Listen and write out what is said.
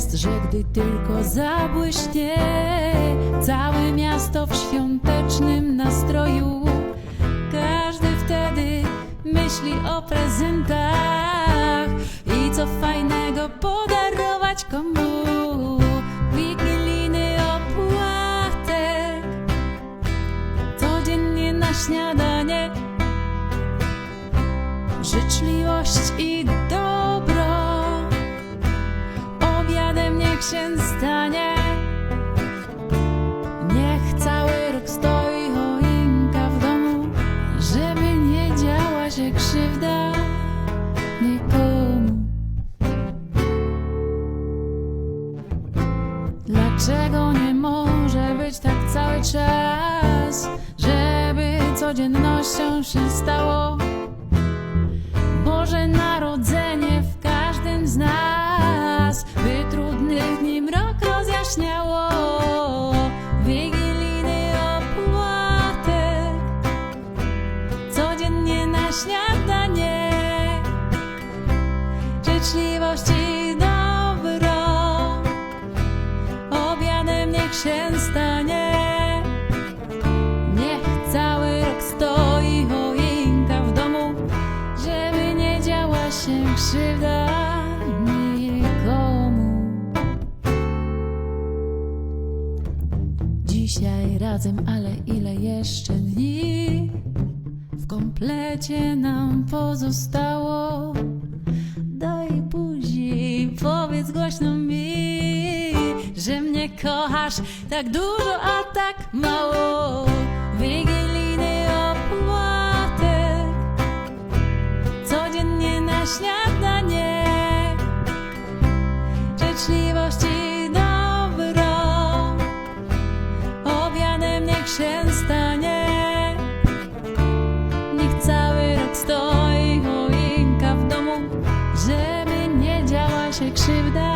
jest, że gdy tylko zabłyśnie całe miasto w świątecznym nastroju, każdy wtedy myśli o prezentach i co fajnego podarować komu. Wigilijny opłatek codziennie na śniadanie życzliwość i dobro niech się stanie niech cały rok stoi choinka w domu żeby nie działa się krzywda nikomu Dlaczego nie może być tak cały czas, żeby codziennością się stało? Życzliwość i dobro obiadem niech się stanie. Niech cały rok stoi choinka w domu, żeby nie działa się krzywda nikomu. Dzisiaj razem, ale ile jeszcze dni w komplecie nam pozostało? że mnie kochasz tak dużo, a tak mało. Wigilijny opłatek, codziennie na śniadanie, życzliwości dobro, obiadem niech się stanie. Niech cały rok stoi choinka w domu, żeby nie działa się krzywda.